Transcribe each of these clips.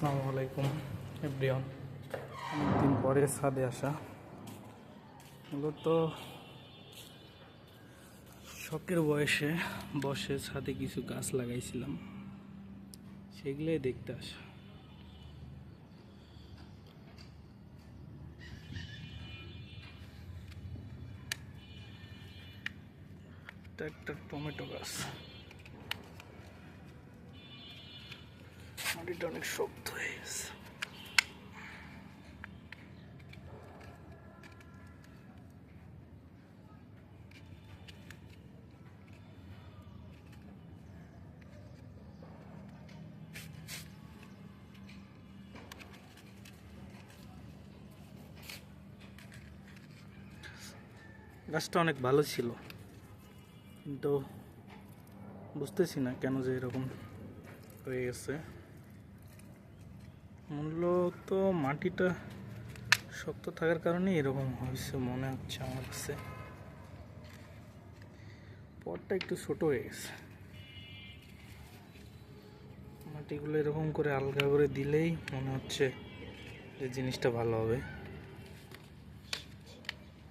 আসসালামু আলাইকুম, এভরিওয়ান। অনেকদিন পরে ছাদে আসা। মূলত শখের বয়সে বসে ছাদে কিছু গাছ লাগাইছিলাম। সেগুলোই দেখতে আসা। একটা টমেটো গাছ। অনেক শক্ত হয়ে গেছে। গাছটা অনেক ভালো ছিল, কিন্তু বুঝতেছি না কেন যে এরকম হয়ে গেছে। মূলত মাটিটা শক্ত থাকার কারণে এরকম হয়েছে মনে হচ্ছে আমার কাছে। পটটা একটু ছোট হয়ে গেছে। মাটিগুলো এরকম করে আলগা করে দিলেই মনে হচ্ছে যে জিনিসটা ভালো হবে।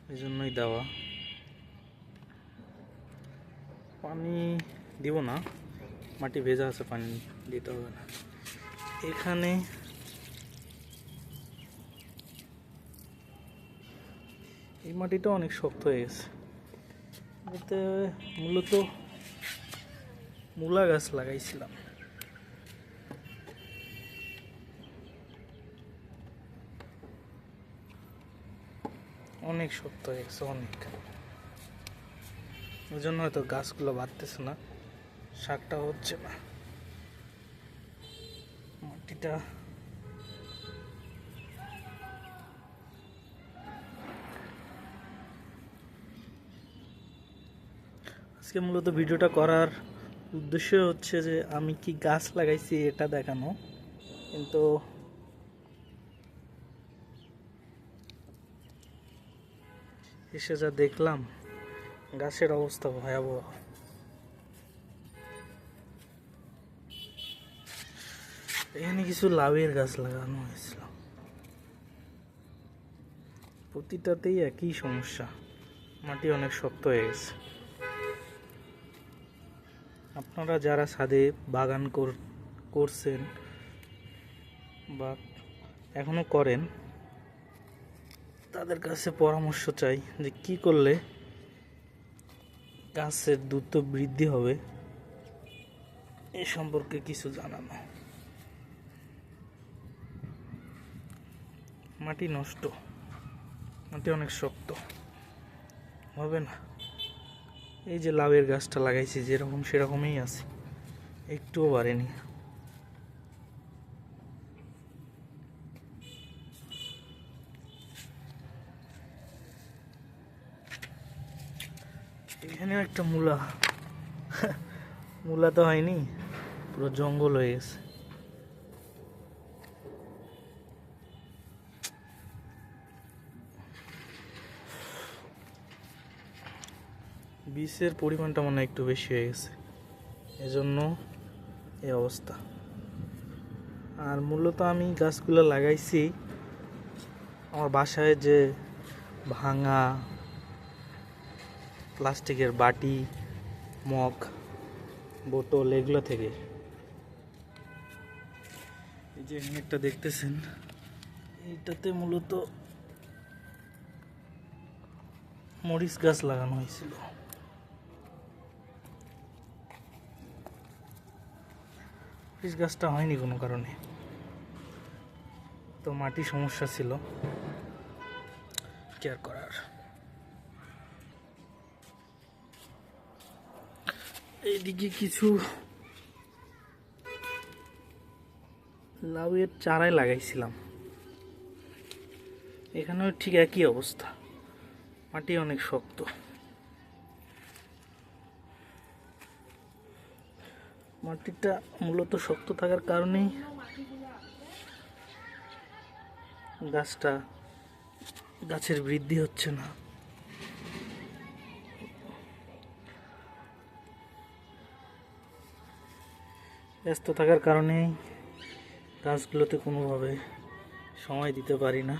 এই জন্যই দেওয়া। পানি দিব না। মাটি ভেজা আছে, পানি দিতে হবে না। এখানে এই মাটিটা অনেক শক্ত হয়ে গেছে। এতে মূলত মূলা গাছ লাগাইছিলাম। অনেক শক্ত হয়ে গেছে, অনেক। ওই জন্য হয়তো গাছগুলো বাড়তেছে না শাকটা হচ্ছে না। মাটিটা আজকে মূলত ভিডিওটা করার উদ্দেশ্য হচ্ছে যে আমি কি গাছ লাগাইছি এটা দেখানো। কিন্তু এসে যা দেখলাম, গাছের অবস্থা ভয়াবহ। এখানে কিছু লাউয়ের গাছ লাগানো হয়েছিল। প্রতিটাতেই একই সমস্যা। মাটি অনেক শক্ত হয়ে গেছে। আপনারা যারা ছাদে বাগান কর- করছেন বা এখনও করেন, তাদের কাছে পরামর্শ চাই যে কি করলে গাছের দ্রুত বৃদ্ধি হবে এ সম্পর্কে কিছু জানানো। মাটি নষ্ট, মাটি অনেক শক্ত, হবে না? এই যে লাউয়ের গাছটা লাগাইছি, যেরকম সেরকমই আছে। একটুও বাড়েনি। এখানেও একটা মূলা। মূলা তো হয়নি, পুরো জঙ্গল হয়ে গেছে। বিষের পরিমাণটা মনে একটু বেশি হয়ে গেছে। এজন্য এই অবস্থা। আর মূলত আমি গাছগুলো লাগাইছি। আমার বাসায় যে ভাঙা, প্লাস্টিকের বাটি, মগ, বোতল, এগুলো থেকে। এই যে একটা দেখতেছেন, এইটাতে মূলত মরিচ গাছ লাগানো হয়েছিল। মরিচ গাছটা হয়নি কোনো কারণে। তো মাটি সমস্যা ছিল। কেয়ার করার? এইদিকে কিছু লাউয়ের চারাই লাগাইছিলাম। এখানেও ঠিক একই অবস্থা। মাটি অনেক শক্ত। মাটিটা মূলত শক্ত থাকার কারণেই গাছটা গাছের বৃদ্ধি হচ্ছে না। ব্যস্ত থাকার কারণেই গাছগুলোতে কোনোভাবে সময় দিতে পারি না।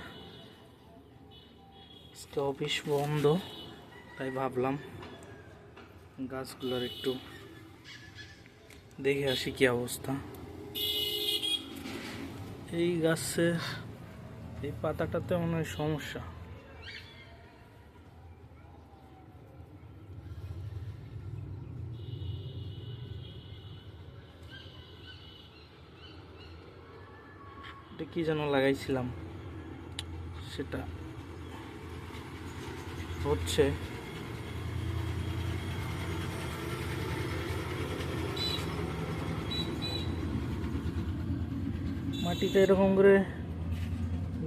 আজকে অফিস বন্ধ, তাই ভাবলাম গাছগুলোর একটু দেখে আসি কি অবস্থা। এই গাছের এই পাতাটাতে মনে হয় সমস্যা। কি যেন লাগাইছিলাম, সেটা। হচ্ছে মাটিটা এরকম করে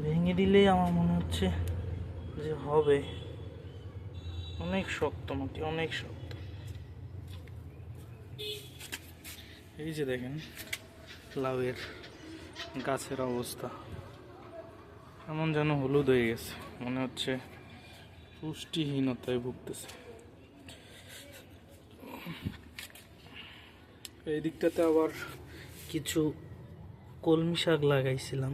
ভেঙে দিলেই আমার মনে হচ্ছে যে হবে। অনেক শক্ত মাটি, অনেক শক্ত। এই যে দেখেন, লাউয়ের গাছের অবস্থা। এমন যেন হলুদ হয়ে গেছে, মনে হচ্ছে পুষ্টিহীনতায় ভুগতেছে। এই দিকটাতে আবার কিছু কলমি শাক লাগাইছিলাম।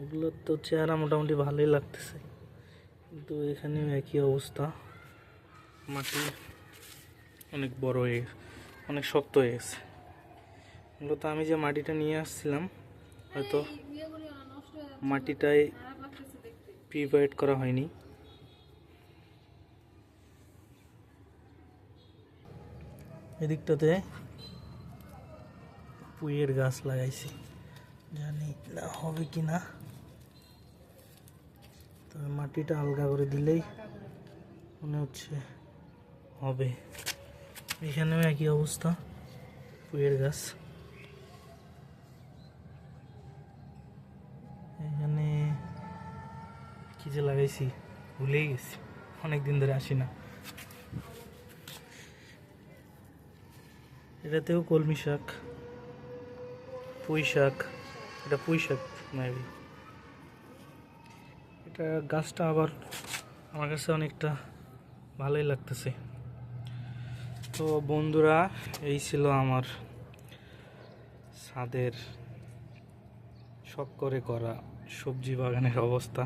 ওগুলোর তো চেহারা মোটামুটি ভালোই লাগতেছে। কিন্তু এখানেও একই অবস্থা। মাটি অনেক বড় হয়ে অনেক শক্ত হয়ে গেছে। মূলত আমি যে মাটিটা নিয়ে আসছিলাম, হয়তো মাটিটাই প্রিপেয়ার করা হয়নি। এদিকটাতে পুইয়ের গাছ লাগাইছি। জানি না হবে কি না। তবে মাটিটা আলগা করে দিলেই মনে হচ্ছে হবে। এখানেও একই অবস্থা, পুইয়ের গাছ। এখানে কি যে লাগাইছি, ভুলেই গেছি অনেক দিন ধরে আসি না। এটাতেও কলমি শাক, পুঁই শাক। এটা পুঁই শাক মেবি এটা গাছটা আবার আমার কাছে অনেকটা ভালোই লাগতেছে। তো বন্ধুরা, এই ছিল আমার ছাদের শখ করে করা সবজি বাগানের অবস্থা।